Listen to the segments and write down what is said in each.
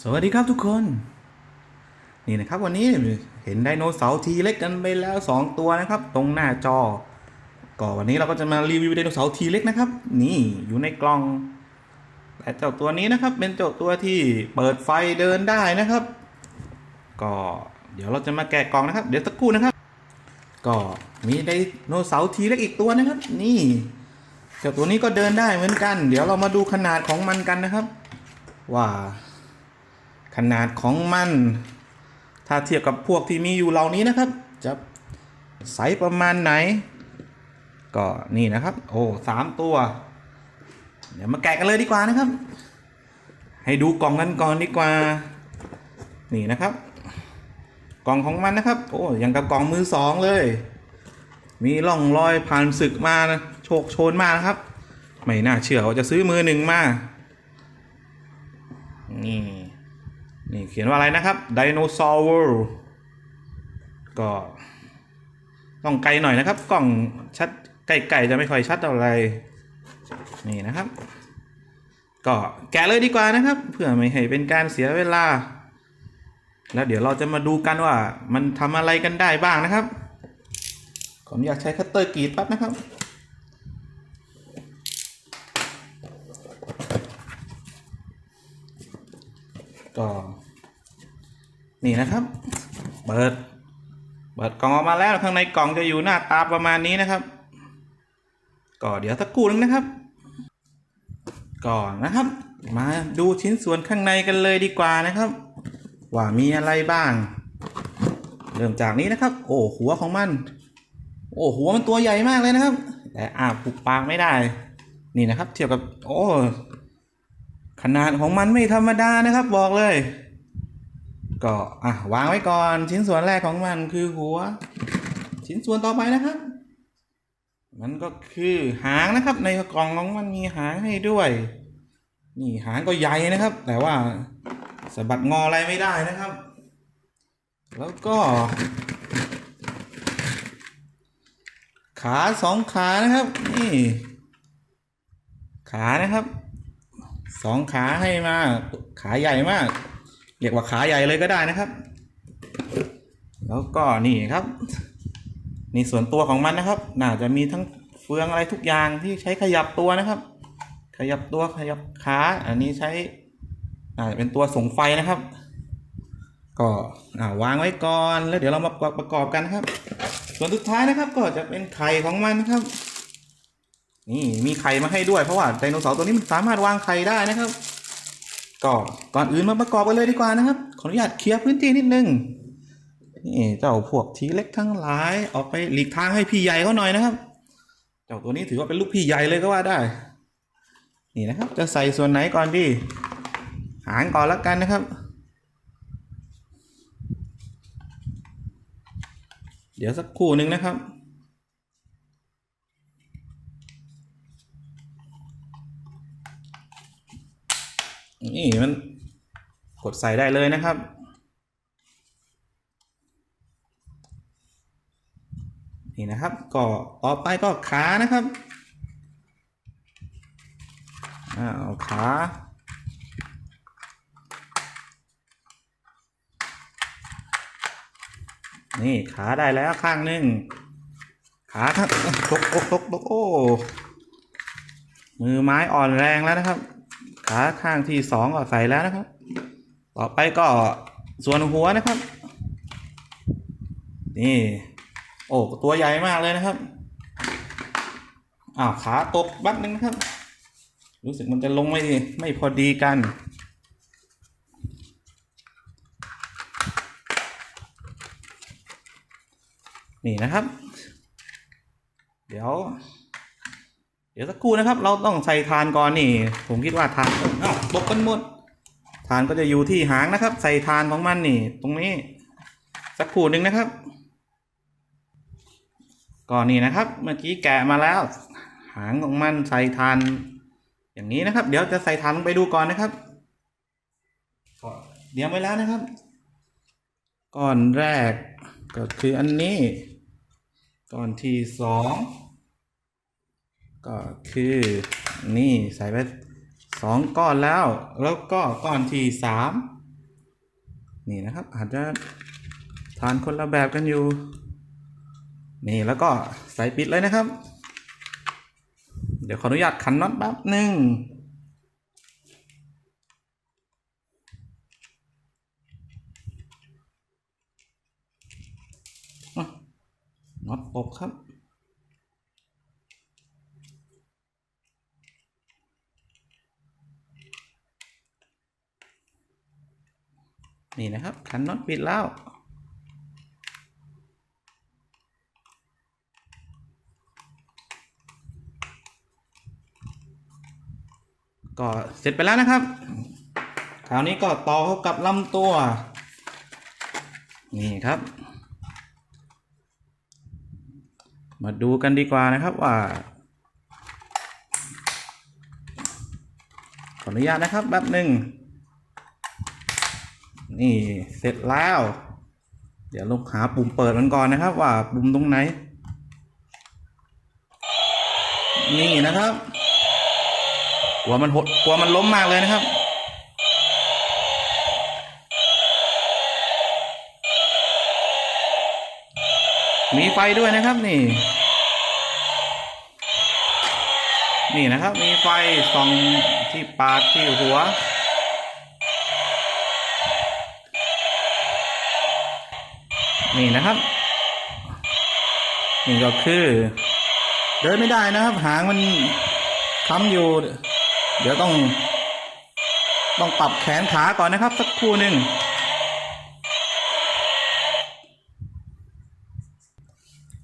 สวัสดีครับทุกคน นี่นะครับวันนี้เห็นไดโนเสาร์ทีเล็กกันไปแล้ว 2 ตัวนะครับ ตรงหน้าจอ ก็วันนี้เราก็จะมารีวิวไดโนเสาร์ทีเล็กนะครับ นี่อยู่ในกล่องแต่เจ้าตัวนี้นะครับ เป็นเจ้าตัวที่เปิดไฟเดินได้นะครับ ก็เดี๋ยวเราจะมาแกะกล่องนะครับ เดี๋ยวสักครู่นะครับ ก็มีไดโนเสาร์ทีเล็กอีกตัวนะครับ นี่เจ้าตัวนี้ก็เดินได้เหมือนกัน เดี๋ยวเรามาดูขนาดของมันกันนะครับ ว่า ขนาดของมัน ถ้าเทียบกับพวกที่มีอยู่เหล่านี้นะครับ จะไซส์ประมาณไหน ก็นี่นะครับ โอ้สามตัว เดี๋ยวมาแกะกันเลยดีกว่านะครับ ให้ดูกล่องกันก่อนดีกว่า นี่นะครับ กล่องของมันนะครับ โอ้ยังกับกล่องมือสองเลย มีร่องรอยผ่านศึกมานะโชคโชนมากนะครับ ไม่น่าเชื่อว่าจะซื้อมือหนึ่งมานี่ นี่เขียนว่าอะไรนะครับ Dinosaur ก็ต้องไกลหน่อยนะครับ กล้องชัดไกลๆจะไม่ค่อยชัดเท่าไรนี่นะครับ ก็แกะเลยดีกว่านะครับ เพื่อไม่ให้เป็นการเสียเวลา แล้วเดี๋ยวเราจะมาดูกันว่ามันทำอะไรกันได้บ้างนะครับ ผมอยากใช้คัตเตอร์กรีดแป๊บนะครับก็ นี่นะครับเปิดเปิดกล่องออกมาแล้วข้างในกล่องจะอยู่หน้าตาประมาณนี้นะครับ ก็เดี๋ยวสักครู่นึงนะครับ ก่อนนะครับ มาดูชิ้นส่วนข้างในกันเลยดีกว่านะครับ ว่ามีอะไรบ้าง เริ่มจากนี้นะครับ โอ้หัวของมัน โอ้หัวมันตัวใหญ่มากเลยนะครับ แต่อาปุกปากไม่ได้ นี่นะครับ เทียบกับ โอ้ขนาดของมันไม่ธรรมดานะครับ บอกเลย ก็อะวางไว้ก่อนชิ้นส่วนแรกของมันคือหัว ชิ้นส่วนต่อไปนะครับ มันก็คือหางนะครับ ในกล่องของมันมีหางให้ด้วย นี่หางก็ใหญ่นะครับ แต่ว่าสะบัดงออะไรไม่ได้นะครับ แล้วก็ ขาสองขานะครับ นี่ ขานะครับสองขาให้มาขาใหญ่มาก เรียกว่าขาใหญ่เลยก็ได้นะครับ แล้วก็นี่ครับ นี่ส่วนตัวของมันนะครับ น่าจะมีทั้งเฟืองอะไรทุกอย่างที่ใช้ขยับตัวนะครับ ขยับตัวขยับขา อันนี้ใช้อ่าเป็นตัวส่งไฟนะครับ ก็อ่าวางไว้ก่อนแล้วเดี๋ยวเรามาประกอบกันครับ ส่วนสุดท้ายนะครับ ก็จะเป็นไข่ของมันนะครับ นี่มีไข่มาให้ด้วยเพราะว่าไดโนเสาร์ตัวนี้มันสามารถวางไข่ได้นะครับ ก็ก่อนอื่นมาประกอบกันเลยดีกว่านะครับ ขออนุญาตเคลียร์พื้นที่นิดนึงนี่เจ้าพวกทีเล็กทั้งหลายออกไปหลีกทางให้พี่ใหญ่เขาหน่อยนะครับ เจ้าตัวนี้ถือว่าเป็นลูกพี่ใหญ่เลยก็ว่าได้ นี่นะครับ จะใส่ส่วนไหนก่อนดี หางก่อนละกันนะครับ เดี๋ยวสักครู่หนึ่งนะครับ นี่มันกดใส่ได้เลยนะครับ นี่นะครับก็ต่อไปก็ขานะครับอ้าวขานี่ขาได้แล้วข้างหนึ่งขาครับตกตกตกตกโอ้มือไม้อ่อนแรงแล้วนะครับาข้างที่สองก็ใส่แล้วนะครับ ต่อไปก็ส่วนหัวนะครับ นี่ โอ้ตัวใหญ่มากเลยนะครับอ้าวขาตกบัดนึงนะครับ รู้สึกมันจะลงไม่ไม่พอดีกันนี่นะครับ เดี๋ยว เดี๋ยวสักครู่นะครับ เราต้องใส่ทานก่อนนี่ ผมคิดว่าทานอ้าวตกกันหมดทานก็จะอยู่ที่หางนะครับ ใส่ทานของมันนี่ ตรงนี้ สักครู่หนึ่งนะครับก่อนนี่นะครับ เมื่อกี้แกะมาแล้ว หางของมันใส่ทาน อย่างนี้นะครับ เดี๋ยวจะใส่ทานลงไปดูก่อนนะครับก็เตรียมไว้แล้วนะครับ ก้อนแรกก็คืออันนี้ ก้อนที่สอง ก็คือนี่ใส่ไปสองก้อนแล้ว แล้วก็ก้อนที่สามนี่นะครับ อาจจะทานคนละแบบกันอยู่ นี่แล้วก็ใส่ปิดเลยนะครับ เดี๋ยวขออนุญาตขันน็อตแป๊บหนึ่งน็อตตกครับ นี่นะครับขันน็อตปิดแล้วก็เสร็จไปแล้วนะครับ คราวนี้ก็ต่อเข้ากับลำตัว นี่ครับ มาดูกันดีกว่านะครับว่า ขออนุญาตนะครับแป๊บหนึ่ง นี่เสร็จแล้ว เดี๋ยวลงหาปุ่มเปิดมันก่อนนะครับ ว่าปุ่มตรงไหน นี่นะครับกลัวมันหดกลัวมันล้มมากเลยนะครับมีไฟด้วยนะครับนี่ นี่นะครับ มีไฟส่องที่ปากที่หัว นี่นะครับ นี่ก็คือ เดินไม่ได้นะครับ หางมันค้ำอยู่ เดี๋ยวต้อง ต้องปรับแขนขาก่อนนะครับ สักครู่หนึ่ง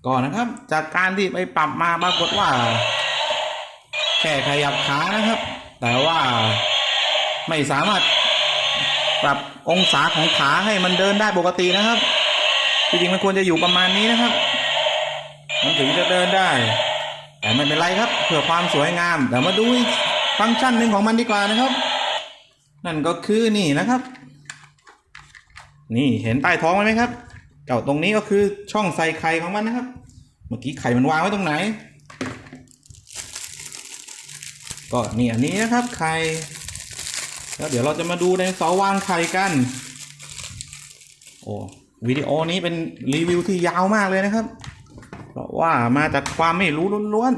ก่อนนะครับ จากการที่ไปปรับมาปรากฏว่า แค่ขยับขานะครับ แต่ว่าไม่สามารถปรับองศาของขาให้มันเดินได้ปกตินะครับ จริงๆมันควรจะอยู่ประมาณนี้นะครับ มันถึงจะเดินได้ แต่ไม่เป็นไรครับ เพื่อความสวยงาม แต่มาดูฟังก์ชันหนึ่งของมันดีกว่านะครับ นั่นก็คือนี่นะครับ นี่เห็นใต้ท้องไหมครับ เจ้าตรงนี้ก็คือช่องใส่ไข่ของมันนะครับ เมื่อกี้ไข่มันวางไว้ตรงไหน ก็นี่อันนี้นะครับไข่แล้วเดี๋ยวเราจะมาดูในเสาวางไข่กัน โอ้ วิดีโอนี้เป็นรีวิวที่ยาวมากเลยนะครับ เพราะว่ามาจากความไม่รู้ล้วน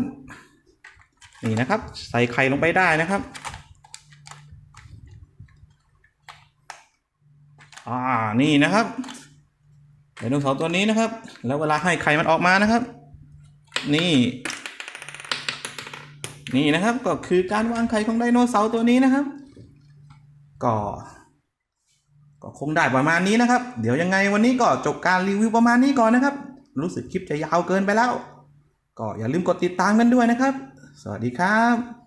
ๆนี่นะครับ ใส่ไข่ลงไปได้นะครับอ่านี่นะครับไดโนเสาร์ตัวนี้นะครับ แล้วเวลาให้ไข่มันออกมานะครับ นี่ นี่นะครับก็คือการวางไข่ของไดโนเสาร์ตัวนี้นะครับ ก็ ก็คงได้ประมาณนี้นะครับ เดี๋ยวยังไงวันนี้ก็จบการรีวิวประมาณนี้ก่อนนะครับ รู้สึกคลิปจะยาวเกินไปแล้ว ก็อย่าลืมกดติดตามกันด้วยนะครับ สวัสดีครับ